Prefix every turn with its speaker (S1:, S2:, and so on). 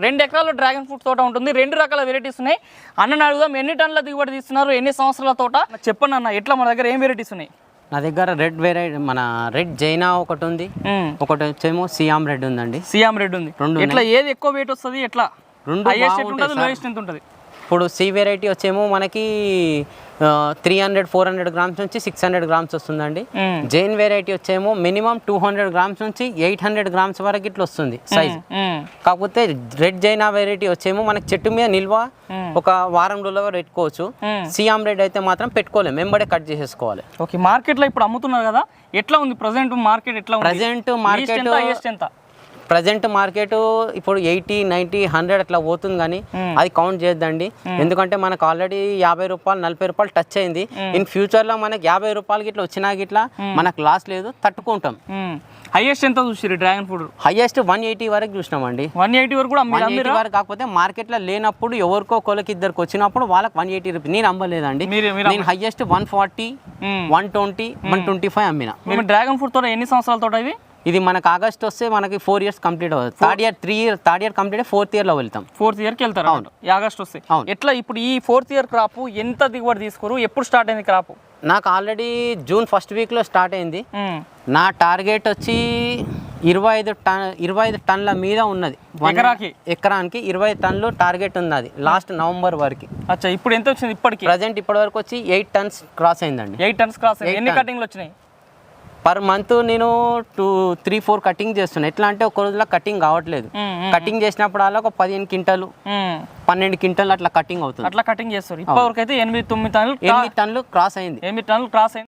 S1: రెండు ఎకరాల dragon fruit తోట ఉంటుంది. రెండు రకాల వెరైటీస్ ఉన్నాయి. అన్నని అడుగుదాం. ఎన్ని టన్నుల దిగుబడి తీస్తున్నారు? ఎన్ని సంవత్సరాల తోట? చెప్పండి అన్న ఎట్లా మన దగ్గర ఏం వెరైటీస్ ఉన్నాయి?
S2: నా దగ్గర రెడ్ వెరైటీ మన రెడ్ జైనా ఒకటి ఉంది. ఒకటి వచ్చేమో సియామ్ రెడ్ ఉందండి.
S1: సియామ్ రెడ్ ఉంది.
S2: రెండు
S1: ఎట్లా ఏది ఎక్కువ వెయిట్ వస్తుంది? ఎట్లా?
S2: రెండు
S1: హైయెస్ట్ ఉంటుంది. లోయెస్ట్ ఎంత ఉంటుంది?
S2: ఇప్పుడు సి వెరైటీ వచ్చేమో మనకి three hundred four hundred grams నుంచి సిక్స్ హండ్రెడ్ గ్రామ్స్ వస్తుందండి. జైన్ వెరైటీ వచ్చేమో మినిమం టూ హండ్రెడ్ గ్రామ్స్ నుంచి ఎయిట్ హండ్రెడ్ గ్రామ్స్ వరకు ఇట్లా వస్తుంది సైజ్. కాకపోతే రెడ్ జైనా వెరైటీ వచ్చేమో మనకి చెట్టు మీద నిల్వ ఒక వారం రోజుల పెట్టుకోవచ్చు. సియామ్ రెడ్ అయితే మాత్రం పెట్టుకోలేము వెంబడే కట్ చేసేసుకోవాలి.
S1: ఓకే మార్కెట్లో ఇప్పుడు అమ్ముతున్నారు కదా ఎట్లా ఉంది? ప్రజెంట్ మార్కెట్ ఎట్లా
S2: ప్రజెంట్ మార్కెట్
S1: ఎంత?
S2: ప్రజెంట్ మార్కెట్ ఇప్పుడు ఎయిటీ నైంటీ హండ్రెడ్ అట్లా పోతుంది కానీ అది కౌంట్ చేయొద్దండి. ఎందుకంటే మనకు ఆల్రెడీ యాభై రూపాయలు నలభై రూపాయలు టచ్ అయింది. ఇన్ ఫ్యూచర్లో మనకి యాభై రూపాయలకి ఇట్లా వచ్చినా గిట్లా మనకు లాస్ లేదు తట్టుకుంటాం.
S1: హైయెస్ట్ ఎంత చూసిరు dragon fruit?
S2: Highest one eighty వరకు చూసినామండి.
S1: వన్ ఎయిటీ వరకు కూడా
S2: వన్ ఎయిటీ వరకు కాకపోతే మార్కెట్లో లేనప్పుడు ఎవరికో ఒకరికి ఇద్దరికి వచ్చినప్పుడు వాళ్ళకి వన్ ఎయిటీ రూపీస్ నేను అమ్మలేదండి. నేను highest one forty one twenty one twenty five అమ్మిన.
S1: మేము డ్రాగన్ ఫ్రూట్ తోట ఎన్ని సంవత్సరాల తోట ఇది
S2: మనకు ఆగస్ట్ వస్తే మనకి ఫోర్ ఇయర్స్ కంప్లీట్ అవుతుంది. Third year three year third year complete fourth ఇయర్లో వెళ్తాం.
S1: ఫోర్త్ ఇయర్కి వెళ్తారు అవును. ఆగస్ట్ వస్తే.
S2: అవును.
S1: ఎట్లా ఇప్పుడు ఈ ఫోర్త్ ఇయర్ క్రాప్ ఎంత దిగుబడి తీసుకోరు? ఎప్పుడు స్టార్ట్ అయింది క్రాప్
S2: నాకు ఆల్రెడీ జూన్ ఫస్ట్ వీక్లో స్టార్ట్ అయింది. నా టార్గెట్ వచ్చి ఇరవై ఐదు టన్ ఇరవై ఐదు టన్నుల మీద ఉన్నది.
S1: ఎకరాకి?
S2: ఎకరానికి ఇరవై టన్నులు టార్గెట్ ఉన్నది లాస్ట్ నవంబర్ వరకు.
S1: అచ్చా ఇప్పుడు ఎంత వచ్చింది ఇప్పటికి?
S2: ప్రజెంట్ ఇప్పటి వరకు వచ్చి ఎయిట్ టన్స్ క్రాస్ అయిందండి.
S1: ఎయిట్ టన్స్ క్రాస్ ఎన్ని. కటింగ్లు వచ్చినాయి?
S2: పర్ మంత్ నేను టూ త్రీ ఫోర్ కటింగ్ చేస్తున్నా. ఎట్లా అంటే ఒక రోజులో కటింగ్ కావట్లేదు. కటింగ్ చేసినప్పుడు అలా ఒక పదిహేను క్వింటలు. పన్నెండు క్వింటల్ అట్లా కటింగ్ అవుతుంది.
S1: అట్లా కటింగ్ చేస్తారు. ఇప్పటివరకు అయితే ఎనిమిది తొమ్మిది టన్నులు
S2: ఎనిమిది టన్నులు క్రాస్ అయింది.
S1: ఎనిమిది టన్నులు క్రాస్ అయింది.